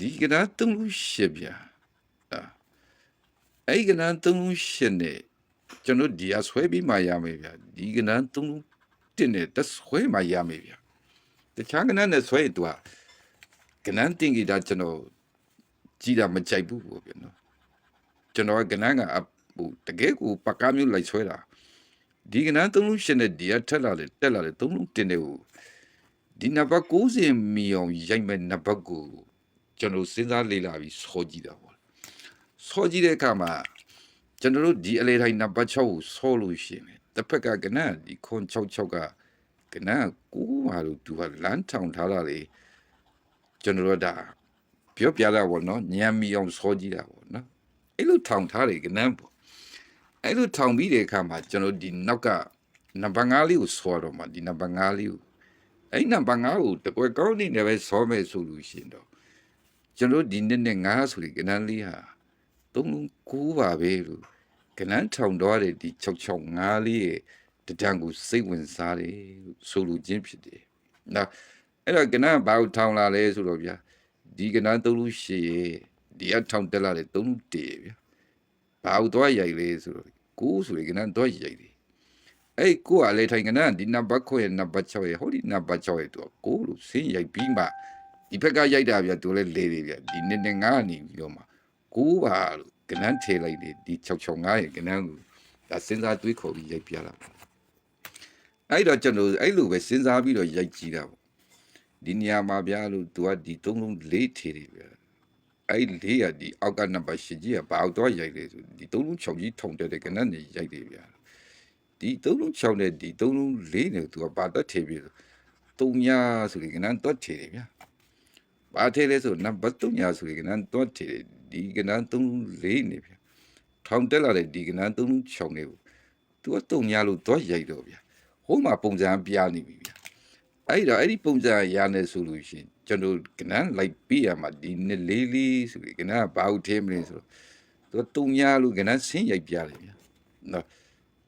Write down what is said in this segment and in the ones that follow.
ဒီကနာသုံးလို့ရှစ်ဗျာအာအဲ့ဒီကနာသုံးလို့ရှစ်နဲ့ကျွန်တော်ဒီအဆွဲပြီးမှရမယ်ဗျာဒီကနာသုံးလို့တင်နဲ့တဆွဲမှရမယ်ဗျာတခြားကနာနဲ့ဆွဲရင်သူကကနန်းတင်ကြီးတာကျွန်တော်ကြည်တာမကြိုက်ဘူးပေါ့ဗျာနော်ကျွန်တော်ကကနန်းကအဟိုတကယ်ကိုပကားမျိုးလိုက်ဆွဲတာဒီကနန်းသုံးလို့ရှစ်နဲ့ဒီကထက်လာတယ်တက်လာတယ်သုံးလို့တင်တယ်ကိုဒီနံပါတ်90မီအောင်ရိုက်မဲ့နံပါတ်ကို ကျွန်တော်စဉ်းစားလေ့လာပြီးစောကြည့်တာပေါ့စောကြည့်တဲ့အခါမှာကျွန်တော်တို့ဒီအလေတိုင်းနံပါတ်6ကိုစောလို့ရှိရင်တစ်ဖက်ကကနန်းဒီခွန်66ကကနန်းကိုပါလို့သူကလမ်းထောင်ထားတာလေကျွန်တော်တို့ဒါပြောပြတာပေါ့နော်ညံမီအောင်စောကြည့်တာပေါ့နော်အဲ့လိုထောင်ထားတယ်ကနန်းပေါ့အဲ့လိုထောင်ပြီးတဲ့အခါမှာကျွန်တော်ဒီနောက်ကနံပါတ်5လေးကိုစောတော့မှဒီနံပါတ်5လေးကိုအဲ့နံပါတ်5ကိုတကွယ်ကောင်းနေတယ်ပဲစောမယ်ဆိုလို့ရှိရင်တော့ ကျွန်တော်ဒီနှစ်နဲ့ငါးဆိုရင်ကနန်းလေးဟာသုံးလုံးကိုပါပဲလို့ကနန်းထောင်တော့တဲ့ဒီ665လေးရဲ့တဒံကိုစိတ်ဝင်စားတယ်လို့ဆိုလိုခြင်းဖြစ်တယ်။နော်အဲ့တော့ကနန်းဘာကိုထောင်လာလဲဆိုတော့ဗျာဒီကနန်းသုံးလို့ရှိရဲ့ဒီအထောင်တက်လာတဲ့သုံးလို့တည်ဗျာဘာကိုတော့ရိုက်လဲဆိုတော့ကိုဆိုရင်ကနန်းတော့ရိုက်တယ်အဲ့ကိုကလည်းထိုင်ကနန်းဒီနံပါတ်ခွဲနံပါတ်6ရဲ့ဟိုဒီနံပါတ်6ရဲ့သူကကိုလို့ဆင်းရိုက်ပြီးမှ ဒီဘက်ကရိုက်တာဗျာသူလည်းလေတယ်ဗျာဒီနှစ်နဲ့ငါးနေပြီးတော့မှကိုးပါလို့ကနန်းထေလိုက်တယ်ဒီ665ရဲ့ကနန်းကိုဒါစဉ်းစားတွေးခေါ်ပြီးရိုက်ပြတာပေါ့အဲ့တော့ကျွန်တော်အဲ့လိုပဲစဉ်းစားပြီးတော့ရိုက်ကြည့်တာပေါ့ဒီနေရာမှာဗျာလို့သူကဒီသုံးလုံးလေးထေတယ်ဗျာအဲ့လေးရဒီအောက်ကနံပါတ်8ကြီးကဘာတော့ရိုက်လဲဆိုဒီသုံးလုံး6ကြီးထုံတက်တဲ့ကနန်းနေရိုက်တယ်ဗျာဒီသုံးလုံး6နဲ့ဒီသုံးလုံးလေးနဲ့သူကဘာတော့ထေပြီးသုံးညာဆိုရင်ကနန်းတော့ထေတယ်ဗျာ ဘာထဲလဲဆိုနံပါတ်3ညာဆိုရင်ကနန်းတော့ထေတယ်ဒီကနန်း3လေးနေဗျထောင်တက်လာတဲ့ဒီကနန်း3 6နေကို तू က3ညာလို့တော့ရိုက်တော့ဗျဟိုမှာပုံစံပြနေပြီဗျအဲ့တော့အဲ့ဒီပုံစံရနေဆိုလို့ရှိရင်ကျွန်တော်ကနန်းလိုက်ပြရမှာဒီနှစ်လေးလေးဆိုရင်ကနန်းဘာဟုတ်သေးမလဲဆိုတော့ तू 3ညာလို့ကနန်းဆင်းရိုက်ပြတယ်ဗျနော်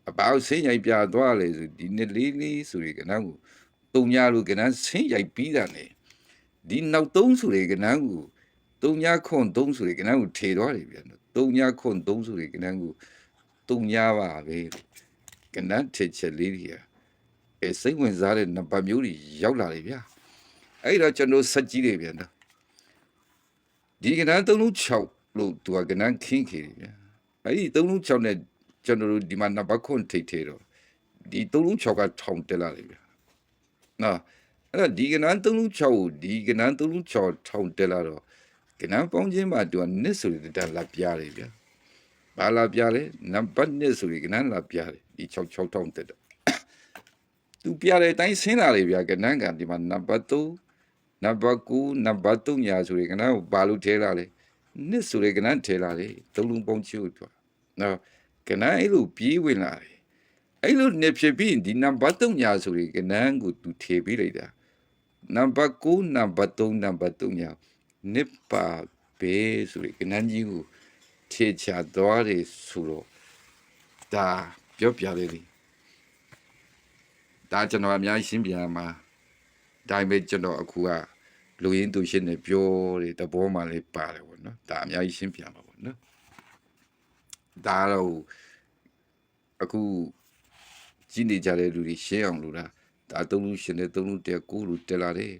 အဘောက်ဆင်းရိုက်ပြသွားလေဆိုဒီနှစ်လေးလေးဆိုရင်ကနန်းကို3ညာလို့ကနန်းဆင်းရိုက်ပြီးတာ ਨੇ ဒီနောက်သုံးဆိုတဲ့ကဏ္ဍကိုသုံးညခွန်သုံးဆိုတဲ့ကဏ္ဍကိုထေသွားတယ်ဗျာနော်သုံးညခွန်သုံးဆိုတဲ့ကဏ္ဍကိုသုံးညပါပဲကဏ္ဍထေချက်လေးတွေအဲစိတ်ဝင်စားတဲ့နံပါတ်မျိုးတွေရောက်လာတယ်ဗျာအဲ့တော့ကျွန်တော်စက်ကြည့်တယ်ဗျာနော်ဒီကဏ္ဍသုံးလုံး6လို့သူကကဏ္ဍခင်းခေတယ်ဗျာအဲ့ဒီသုံးလုံး6နဲ့ကျွန်တော်တို့ဒီမှာနံပါတ်ခွန်ထိတ်ထေတော့ဒီသုံးလုံး6ကထောင်တက်လာတယ်ဗျာနော် အဲ့တော့ဒီကနန်း3လုံး6ကိုဒီကနန်း3လုံး6ထောင်တက်လာတော့ကနန်းပေါင်းချင်းမှာသူကနှစ်ဆိုတဲ့တလာပြတယ်ဗျာဘာလာပြလဲနံပါတ်နှစ်ဆိုရင်ကနန်းလာပြတယ်ဒီ6 6ထောင်တက်တော့သူပြတဲ့အတိုင်းဆင်းလာတယ်ဗျာကနန်းကဒီမှာနံပါတ်3နံပါတ်9နံပါတ်3ညာဆိုရင်ကနန်းကိုဘာလို့ထဲလာလဲနှစ်ဆိုရင်ကနန်းထဲလာတယ်သုံးလုံးပေါင်းချို့တော့နော်ကနန်းအဲ့လိုပြေးဝင်လာတယ်အဲ့လိုနှစ်ဖြစ်ပြီးဒီနံပါတ်3ညာဆိုရင်ကနန်းကိုသူထေပေးလိုက်တာ နံပါတ်9နံပါတ်3နံပါတ်3ညာနစ်ပါဘေးဆိုရကနန်းကြီးကိုခြေချသွားတယ်ဆိုတော့ဒါပြောပြလေးလေးဒါကျွန်တော်အများကြီးရှင်းပြရမှာဒါပေမဲ့ကျွန်တော်အခုကလူရင်းသူရှင်းနေပြောတယ်တဘောမှလည်းပါတယ်ပေါ့နော်ဒါအများကြီးရှင်းပြမှာပေါ့နော်ဒါတော့အခုကြည့်နေကြတဲ့လူတွေရှင်းအောင်လို့လား ဒါသုံးလူရှင်တဲ့သုံးလူတဲ့ကိုလူတက်လာတယ်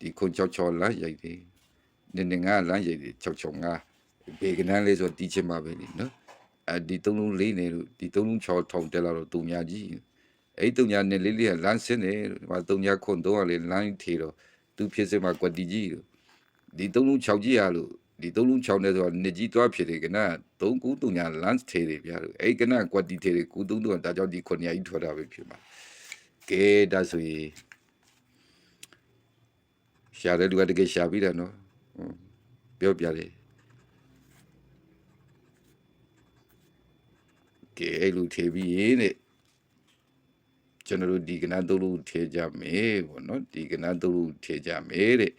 ဒီခုံချောက်ချောလမ်းရိုက်တယ်နင်းနေငါလမ်းရိုက်တယ်ချောက်ချောက်ငါဘေကနန်းလေးဆိုတီးချင်မှာပဲလေနော်အဲဒီသုံးလုံးလေးနေလို့ဒီသုံးလုံးချောက်ထောင်တက်လာတော့တုံညာကြီးအဲ့တုံညာနဲ့လေးလေးကလမ်းဆင်းတယ်ဟိုတုံညာခွန်တော့ကလေးလမ်းထေတော့သူဖြစ်စမှာကွက်တီကြီးလို့ဒီသုံးလုံးချောက်ကြီးရလို့ဒီသုံးလုံးချောက်နေဆိုတော့နေကြီးသွားဖြစ်တယ်ကနသုံးကူတုံညာလမ်းထေတယ်ဗျာလို့အဲ့ကနကွက်တီထေတယ်ကူသုံးတော့ဒါကြောင့်ဒီခွန်ညာကြီးထွက်တာပဲဖြစ်မှာ ကဲဒါဆိုရင်ရှာတဲ့လူကတကယ်ရှာပြီးတယ်နော်ဟုတ်ပြောပြတယ်ကဲအဲ့လူထေပြီးရေးတဲ့ကျွန်တော်တို့ဒီကနန်းသုံးလူထေကြမယ်ပေါ့နော်ဒီကနန်းသုံးလူထေကြမယ်တဲ့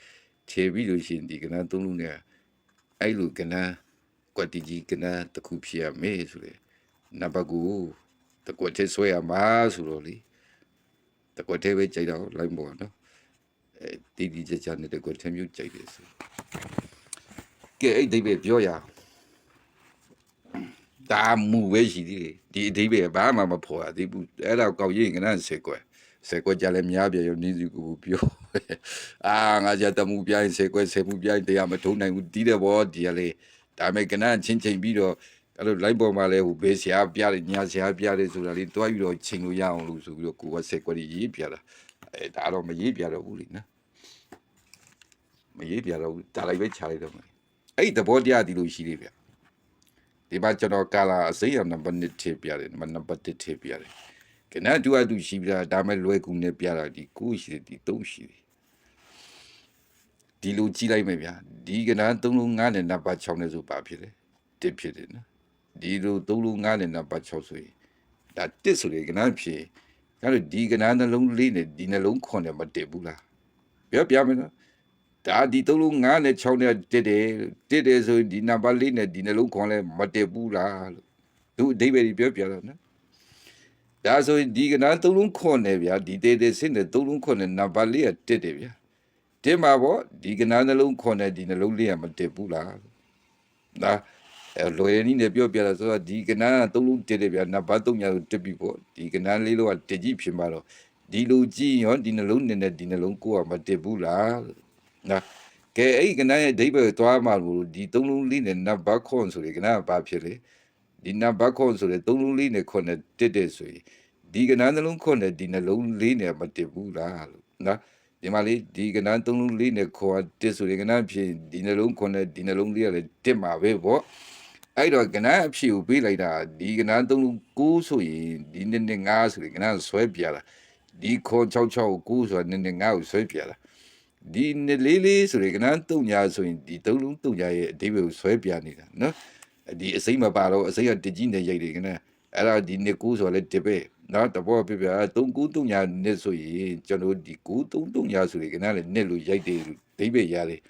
ထေပြီးလို့ရှိရင်ဒီကနန်းသုံးလူနဲ့အဲ့လူကနန်းကွက်တီကြီးကနန်းတစ်ခုဖြစ်ရမယ်ဆိုလေနံပါတ်ကူတကွက်ထဲဆွဲရမှာဆိုတော့လေ တကွက်သေးပဲကြိုက်တော့လိုက်ပေါ့နော်အဲတီတီကြကြနဲ့တကွက်သေးမျိုးကြိုက်တယ်ဆိုကဲအဲ့ဒီပဲပြောရအောင်ဒါမူပဲရှိသေးတယ်ဒီအဓိပ္ပာယ်ဘာမှမဖော်ရသေးဘူးအဲ့ဒါကောက်ရင်ကနန်းဆက်ကွယ်ဆက်ကွယ်ကြလဲများပြရောနည်းစီကိုပြောအာငါကြတမှုပြိုင်းဆက်ကွယ်ဆက်မှုပြိုင်းတရားမထုံနိုင်ဘူးတီးတယ်ဗောဒီကလေးဒါမဲ့ကနန်းချင်းချင်းပြီးတော့ အဲ့လို line ပေါ်မှာလဲဟိုဘေးဆရာပြတယ်ညာဆရာပြတယ်ဆိုတာလေးတွားပြီးတော့ချိန်လို့ရအောင်လို့ဆိုပြီးတော့ကိုကဆက်ကွယ်ရေးပြတာအဲဒါတော့မရေးပြတော့ဘူးလေနော်မရေးပြတော့ဘူးဒါလိုက်ပဲခြာလိုက်တော့မယ်အဲ့ဒီသဘောတရားဒီလိုရှိသေးဗျဒီမှာကျွန်တော်ကာလာအစိမ်းရနံပါတ်1ထည့်ပြတယ်နံပါတ်1ထည့်ပြတယ်ကနတူအတူရှိပြတာဒါမဲ့လွယ်ကူနေပြတာဒီ9ရှိတယ်ဒီ3ရှိတယ်ဒီလိုကြည့်လိုက်မယ်ဗျာဒီကန3လုံး9နဲ့နံပါတ်6နဲ့ဆိုပါဖြစ်တယ်တစ်ဖြစ်တယ်နော် ဒီလို3လုံး9နဲ့နံပါတ်6ဆိုရင်ဒါတစ်ဆိုရင်ကနဖြစ်အဲ့တော့ဒီကနနှလုံးလေးနဲ့ဒီနှလုံး9နဲ့မတက်ဘူးလားပြောပြမယ်နော်ဒါဒီသုံးလုံး9နဲ့6နဲ့တက်တယ်တက်တယ်ဆိုရင်ဒီနံပါတ်4နဲ့ဒီနှလုံးခွန်လဲမတက်ဘူးလားလို့သူအဓိပ္ပာယ်ကြီးပြောပြတော့နော်ဒါဆိုရင်ဒီကနာသုံးလုံးခွန်နဲ့ဗျာဒီတက်တဲ့စင်းနဲ့သုံးလုံးခွန်နဲ့နံပါတ်4ကတက်တယ်ဗျာတက်မှာပေါ့ဒီကနာနှလုံးခွန်နဲ့ဒီနှလုံး4ကမတက်ဘူးလားလို့ဒါ အဲလိုရင်းနေပြောပြတာဆိုတော့ဒီကနာသုံးလုံးတက်တယ်ဗျာနံပါတ်3ညာကိုတက်ပြီပေါ့ဒီကနာလေးလုံးကတက်ကြည့်ဖြစ်မှာတော့ဒီလိုကြည့်ရောဒီနှလုံးနဲ့နဲ့ဒီနှလုံးကိုကမတက်ဘူးလားလို့နော်ကဲအဲ့ဒီကနန်းရဲ့အဓိပ္ပာယ်သွားမှာလို့ဒီသုံးလုံးလေးနဲ့နတ်ဘခွန်ဆိုရင်ကနန်းကဘာဖြစ်လဲဒီနတ်ဘခွန်ဆိုတဲ့သုံးလုံးလေးနဲ့ခွန်နဲ့တက်တဲ့ဆိုရင်ဒီကနန်းနှလုံးခွန်နဲ့ဒီနှလုံးလေးနဲ့မတက်ဘူးလားလို့နော်ဒီမှာလေးဒီကနန်းသုံးလုံးလေးနဲ့ခွန်တက်ဆိုရင်ကနန်းဖြစ်ဒီနှလုံးခွန်နဲ့ဒီနှလုံးလေးကလည်းတက်မှာပဲပေါ့ အဲ့တော့ကနန်းအဖြစ်ကိုပေးလိုက်တာဒီကနန်းသုံးလုံး9ဆိုရင်ဒီနှစ်နှစ်5ဆိုရင်ကနန်းဆွဲပြတာဒီခွန်66ကို9ဆိုတော့နှစ်နှစ်5ကိုဆွဲပြတာဒီနလေးလေးဆိုရင်ကနန်းတုံညာဆိုရင်ဒီသုံးလုံးတုံညာရဲ့အဓိပ္ပာယ်ကိုဆွဲပြနေတာနော်ဒီအစိမ့်မပါတော့အစိမ့်ကတကြီးနဲ့ရိုက်တယ်ကနန်းအဲ့ဒါဒီနှစ်ကူဆိုလည်းတပဲနော်တဘောပြပြသုံးကူတုံညာနှစ်ဆိုရင်ကျွန်တော်ဒီကူသုံးတုံညာဆိုရင်ကနန်းလည်းနှစ်လို့ရိုက်တယ်လို့အဓိပ္ပာယ်ရတယ်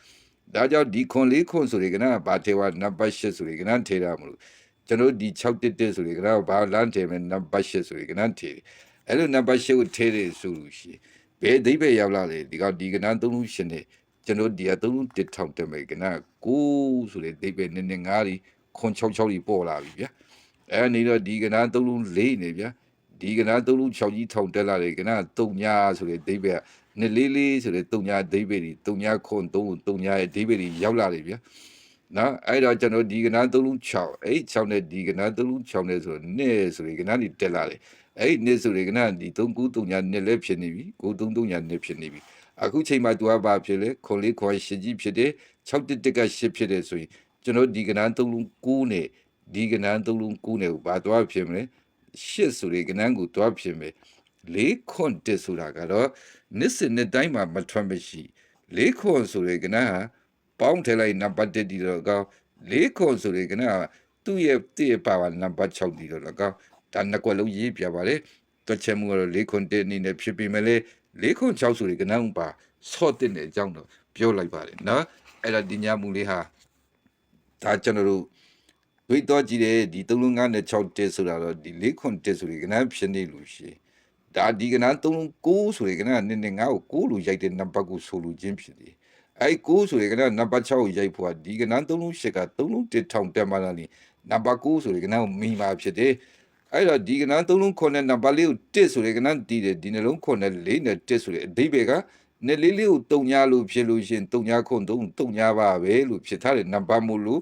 ဒါကြောင့်ဒီခွန်လေးခွန်ဆိုရင်ကနန်းဘာထေဝနံပါတ်8ဆိုရင်ကနန်းထေတာမလို့ကျွန်တော်ဒီ6တက်တက်ဆိုရင်ကနန်းဘာလမ်းထေမယ်နံပါတ်8ဆိုရင်ကနန်းထေတယ်အဲ့လိုနံပါတ်8ကိုထေတယ်ဆိုလို့ရှိရင်ဘယ်အဓိပ္ပာယ်ရောက်လာလဲဒီကဒီကနန်းသုံးလုံးရှင်နေကျွန်တော်ဒီကသုံးလုံးတစ်ထောင်တက်မယ်ကနန်းကိုဆိုလေအဓိပ္ပာယ်နည်းနည်းငါးဒီခွန်66ကြီးပေါ်လာပြီဗျာအဲနေတော့ဒီကနန်းသုံးလုံးလေးနေဗျာ ဒီကနန်းသုံးလုံး6ကြီးထောင်တက်လာတယ်ကနန်း3ညာဆိုလေအဓိပ္ပာယ်နှစ်လေးလေးဆိုလေ3ညာအဓိပ္ပာယ်ဒီ3ညာခွန်3 3ညာရဲ့အဓိပ္ပာယ်ကြီးရောက်လာတယ်ဗျာနော်အဲ့တော့ကျွန်တော်ဒီကနန်းသုံးလုံး6အဲ့6နဲ့ဒီကနန်းသုံးလုံး6နဲ့ဆိုနှစ်ဆိုလေကနန်းဒီတက်လာတယ်အဲ့ဒီနှစ်ဆိုရင်ကနဒီ3939ညာနှစ်လည်းဖြစ်နေပြီ933ညာနှစ်ဖြစ်နေပြီအခုချိန်မှာသူကဘာဖြစ်လဲခွန်လေးခွန်ရှစ်ကြီးဖြစ်တယ်6တစ်တက်က8ဖြစ်တယ်ဆိုရင်ကျွန်တော်ဒီကနန်း3လုံး9နဲ့ဒီကနန်း3လုံး9နဲ့ကိုဘာသွားဖြစ်မလဲ 8ဆိုရင်ကနန်းကိုသွားဖြစ်မယ်လေးခွန်တစ်ဆိုတာကတော့နှစ်စနှစ်တိုင်းမှာမထွန်းမရှိလေးခွန်ဆိုရင်ကနန်းဟာပေါင်းထည့်လိုက်နံပါတ်1ဒီတော့ကောင်းလေးခွန်ဆိုရင်ကနန်းဟာသူ့ရဲ့တည့်ပါပါနံပါတ်6ဒီတော့ကောင်းဒါနှစ်ကွက်လုံးရေးပြပါတယ်တွက်ချက်မှုကတော့၄ခွန်တက်အနေနဲ့ဖြစ်ပေမဲ့လေ၄ခွန်6ဆိုတဲ့ကနန်းပါဆော့တဲ့တဲ့အကြောင်းတော့ပြောလိုက်ပါတယ်နော်အဲ့ဒါဒီညမှုလေးဟာဒါကျွန်တော်တို့ ဝိတော့ကြည့်တဲ့ဒီ3လုံး9နဲ့6တက်ဆိုတာတော့ဒီ၄ခွန်တက်ဆိုတဲ့ကနန်းဖြစ်နေလို့ရှိရင်ဒါဒီကနန်း3လုံး9ဆိုတဲ့ကနန်းနည်းနည်း9ကို9လို့ရိုက်တဲ့နံပါတ်ကိုဆိုလိုခြင်းဖြစ်တယ်အဲ့9ဆိုတဲ့ကနန်းနံပါတ်6ကိုရိုက်ဖို့ကဒီကနန်း3လုံး8က3လုံး1ထောင်တက်မှလာနေနံပါတ်9ဆိုတဲ့ကနန်းကိုမိမှာဖြစ်တယ်အဲ့တော့ဒီကနန်းသုံးလုံးခွန်နဲ့နံပါတ်လေးကိုတစ်ဆိုတဲ့ကနန်းတီးတယ်ဒီနှလုံးခွန်နဲ့လေးနဲ့တစ်ဆိုတဲ့အဓိပ္ပာယ်ကနဲ့လေးလေးကိုတုံညာလို့ဖြစ်လို့ရှရင်တုံညာခွန်သုံးတုံညာပါပဲလို့ဖြစ်ထားတဲ့နံပါတ်မို့လို့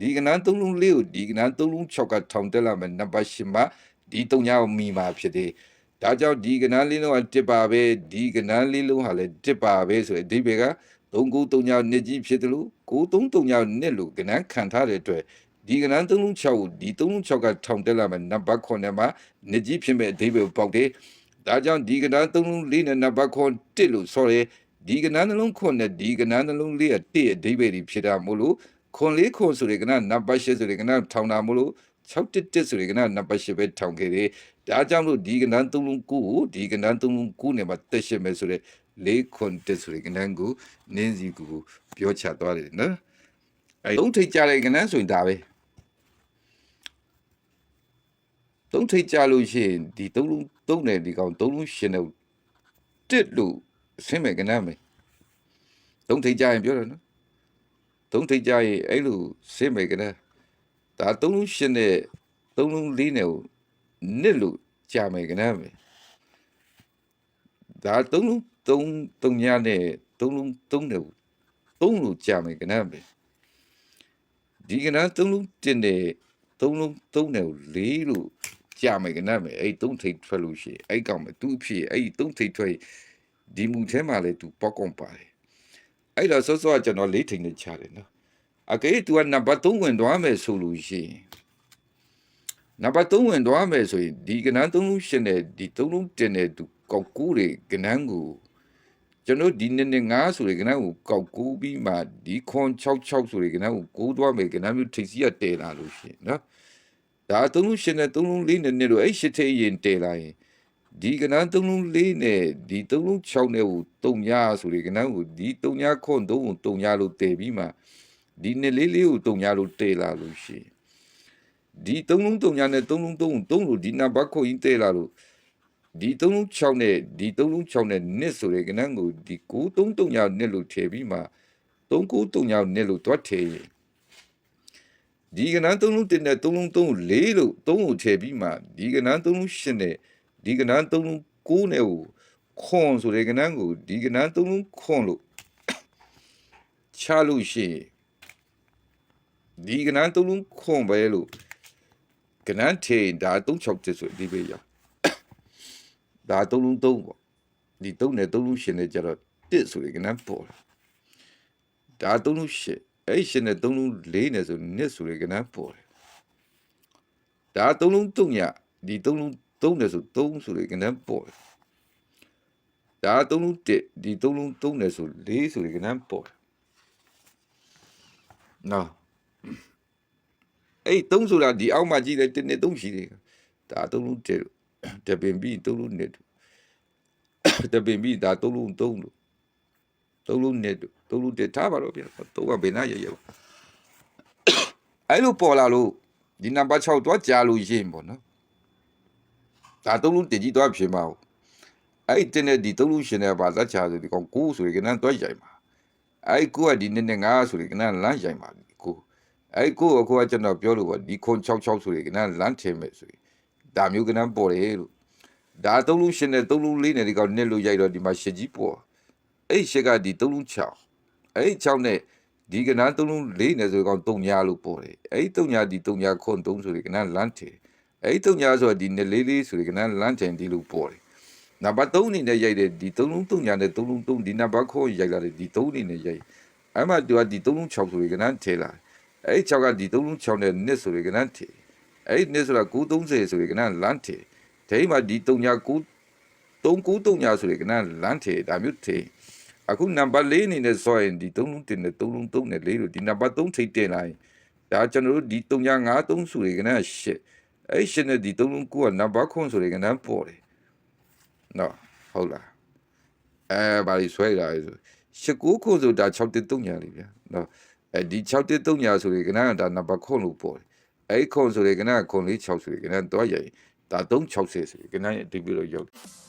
ဒီကနန်းသုံးလုံးလေးကိုဒီကနန်းသုံးလုံး6ကထောင်တက်လာမယ်နံပါတ်10မှာဒီတုံညာကိုမိမှာဖြစ်တယ်ဒါကြောင့်ဒီကနန်းလေးလုံးကတစ်ပါပဲဒီကနန်းလေးလုံးဟာလည်းတစ်ပါပဲဆိုတဲ့အဓိပ္ပာယ်ကသုံးကူတုံညာနှစ်ကြီးဖြစ်တယ်လို့ကိုသုံးတုံညာနှစ်လို့ကနန်းခံထားတဲ့အတွက်ဒီကနန်း36ကိုဒီ36ကထောင်တက်လာမယ်နံပါတ်9မှာနှစ်ကြီးဖြစ်မဲ့အဓိပ္ပာယ်ကိုပေါက်တယ်။ဒါကြောင့်ဒီကနန်း34နဲ့နံပါတ်9တစ်လို့ဆိုရဲဒီကနန်းနှလုံး9နဲ့ဒီကနန်းနှလုံး4ကတစ်အဓိပ္ပာယ်ကြီးဖြစ်တာမို့လို့ ခွန်လေးခွန်ဆိုတဲ့ကနန်းနံပါတ်10ဆိုတဲ့ကနန်းထောင်တာမို့လို့6တစ်တစ်ဆိုတဲ့ကနန်းနံပါတ်10ပဲထောင်ခဲ့တယ်။ဒါကြောင့်လို့ဒီကနန်း39ကိုဒီကနန်း39နဲ့မှာတက်ရှိမယ်ဆိုတဲ့လေးခွန်တစ်ဆိုတဲ့ကနန်းကိုနင်းစီကိုပြောချသွားတယ်နော်။အဲသုံးထိတ်ကြတဲ့ကနန်းဆိုရင်ဒါပဲ။သုံးထိတ်ကြလို့ရှိရင်ဒီသုံးလုံးသုံးတယ်ဒီကောင်သုံးလုံးရှင်တယ်တစ်လို့အဆင်းမဲ့ကနမ်းမယ်သုံးထိတ်ကြရင်ပြောတယ်နော် သုံးထိတ်ကြရင်အဲ့လိုစင်မယ်ကနဒါသုံးလုံးရှင်းနဲ့သုံးလုံးလေးနဲ့ကိုနစ်လို့ကြာမယ်ကနမယ်ဒါသုံးလုံးသုံးသုံးညနဲ့သုံးလုံးသုံးနဲ့ကိုသုံးလို့ကြာမယ်ကနမယ်ဒီကနသုံးလုံးတင်နဲ့သုံးလုံးသုံးနဲ့ကိုလေးလို့ကြာမယ်ကနမယ်အဲ့သုံးထိတ်ထွက်လို့ရှိရင်အဲ့ကောင်မသူ့အဖြစ်အဲ့သုံးထိတ်ထွက်ဒီမူထဲမှာလေသူပေါက်ကုန်ပါတယ် အဲ့တော့စောစောကကျွန်တော်လေးထိန်နဲ့ချတယ်နော်အကေတူကနံပါတ်3ဝင်သွားမယ်ဆိုလို့ရှိရင်နံပါတ်3ဝင်သွားမယ်ဆိုရင်ဒီကနန်း3လုံးရှင်တဲ့ဒီ3လုံးတင်တဲ့သူကောက်ကူးတွေကနန်းကိုကျွန်တော်ဒီနေ့နဲ့9ဆိုတဲ့ကနန်းကိုကောက်ကူးပြီးမှဒီခွန်66ဆိုတဲ့ကနန်းကိုကိုးသွားမယ်ကနန်းမျိုးထိပ်စီးရတဲလာလို့ရှိရင်နော်ဒါ3လုံးရှင်တဲ့3လုံးလေးနဲ့နဲ့တော့အဲ့ရှစ်ထိပ်ရင်တဲလာရင် ဒီကနန်း3လုံးလေးနဲ့ဒီ3လုံး6နဲ့ကိုတုံညာဆိုတဲ့ကနန်းကိုဒီတုံညာခွန်3ကိုတုံညာလို့တဲပြီးမှဒီနှစ်လေးလေးကိုတုံညာလို့တေလာလို့ရှိရင်ဒီသုံးလုံးတုံညာနဲ့သုံးလုံးသုံးသုံးလို့ဒီနံပါတ်ခုကြီးတေလာလို့ဒီသုံးလုံး6နဲ့ဒီသုံးလုံး6နဲ့နှစ်ဆိုတဲ့ကနန်းကိုဒီ9သုံးတုံညာနှစ်လို့ထည့်ပြီးမှ3 9တုံညာနှစ်လို့တွတ်ထည့်ရင်ဒီကနန်းသုံးလုံးတင်နဲ့သုံးလုံးသုံးလေးလို့သုံးကိုထည့်ပြီးမှဒီကနန်းသုံးလုံး8နဲ့ ဒီကနန်းသုံးလုံး9နဲ့ကိုခွန်ဆိုတဲ့ကနန်းကိုဒီကနန်းသုံးလုံးခွန်လို့ချလို့ရှိရင်ဒီကနန်းသုံးလုံးခွန်ပဲလို့ကနန်းထေဒါ360ဆိုဒီပဲရဒါသုံးလုံးသုံးပေါ့ဒီသုံးနဲ့သုံးလုံးရှင်နဲ့ကြတော့တစ်ဆိုရင်ကနန်းပေါ်လာဒါသုံးလုံးရှင်အဲ့ရှင်နဲ့သုံးလုံးလေးနဲ့ဆိုနှစ်ဆိုရင်ကနန်းပေါ်တယ်ဒါသုံးလုံးသုံးညဒီသုံးလုံး သုံးနဲ့ဆိုသုံးဆိုရင်ကနန်းပေါ်တယ်ဒါသုံးလုံးတစ်ဒီသုံးလုံးသုံးနဲ့ဆိုလေးဆိုရင်ကနန်းပေါ်တယ်နော်အဲ့သုံးဆိုတာဒီအောက်မှာကြည့်တယ်တစ်နှစ်သုံးရှိတယ်ဒါသုံးလုံးတဲ့တပင်ပြီးသုံးလုံးနဲ့တပင်ပြီးဒါသုံးလုံးသုံးလို့သုံးလုံးနဲ့သုံးလုံးတဲ့ထားပါတော့ဗျာသုံးကဘယ်နာရရအဲ့လိုပေါ်လာလို့ဒီနံပါတ်6တော့ကြာလို့ရင်းပေါ့နော် ဒါသုံးလုံးတင်ကြီးတော့ဖြစ်မှာဟုတ်အဲ့တင်တဲ့ဒီသုံးလုံးရှင်တဲ့ပါလက်ချာဆိုဒီကောင်ကိုဆိုရင်ကနန်းတော့ရိုက်မှာအဲ့ကိုကဒီနှစ်နဲ့9ဆိုရင်ကနန်းလမ်းရိုက်မှာကိုအဲ့ကိုအခုကကျွန်တော်ပြောလို့ပေါ့ဒီခွန်66ဆိုရင်ကနန်းလမ်းထင်မဲ့ဆိုရင်ဒါမျိုးကနန်းပေါ်တယ်လို့ဒါသုံးလုံးရှင်နဲ့သုံးလုံးလေးနဲ့ဒီကောင်နှစ်လို့ရိုက်တော့ဒီမှာရှစ်ကြီးပေါ်အဲ့ရှစ်ကဒီသုံးလုံး6အဲ့6နဲ့ဒီကနန်းသုံးလုံးလေးနဲ့ဆိုကောင်3ညာလို့ပေါ်တယ်အဲ့3ညာဒီ3ညာခွန်3ဆိုရင်ကနန်းလမ်းထင် အဲ့3ညာဆိုဒီနှစ်လေးလေးဆိုရင်ကနန်းလမ်းထင်ဒီလိုပေါ်တယ်နံပါတ်3အနေနဲ့ရိုက်တယ်ဒီ3လုံး3ညာနဲ့3လုံး3ဒီနံပါတ်ခွန်ရိုက်လာတယ်ဒီ3အနေနဲ့ရိုက်အဲ့မှာသူကဒီ3လုံး6ဆိုရင်ကနန်းထဲလာတယ်အဲ့6ကဒီ36နဲ့နှစ်ဆိုရကနန်းထေအဲ့နှစ်ဆိုတာ930ဆိုရကနန်းလန်းထေဒိမှာဒီ3ညာ9 393ညာဆိုရကနန်းလန်းထေဒါမျိုးထေအခုနံပါတ်4အနေနဲ့ဆိုရင်ဒီ3လုံးတင်နဲ့3လုံး3နဲ့4လို့ဒီနံပါတ်3ထိတ်တင်လိုက်ဒါကျွန်တော်တို့ဒီ3ညာ53ဆိုရကနန်း8 အဲ့8နဲ့ဒီ3လုံး9ကနံပါတ်ခွန်ဆိုရကနန်းပေါ်တယ်နော်ဟုတ်လားအဲဘာလို့ဆွဲတာလဲဆိုရှစ်ကိုခုဆိုဒါ6တက်3ညာလေးဗျာနော်အဲဒီ6တက်3ညာဆိုရင်ကနန်းဒါနံပါတ်ခွန်လို့ပေါ်တယ်အဲ့ခွန်ဆိုရင်ကနန်းခွန်လေး6ဆိုရင်ကနန်းတော့ရိုင်ဒါ360ဆိုရင်ကနန်းဒီပြီးတော့ရောက်တယ်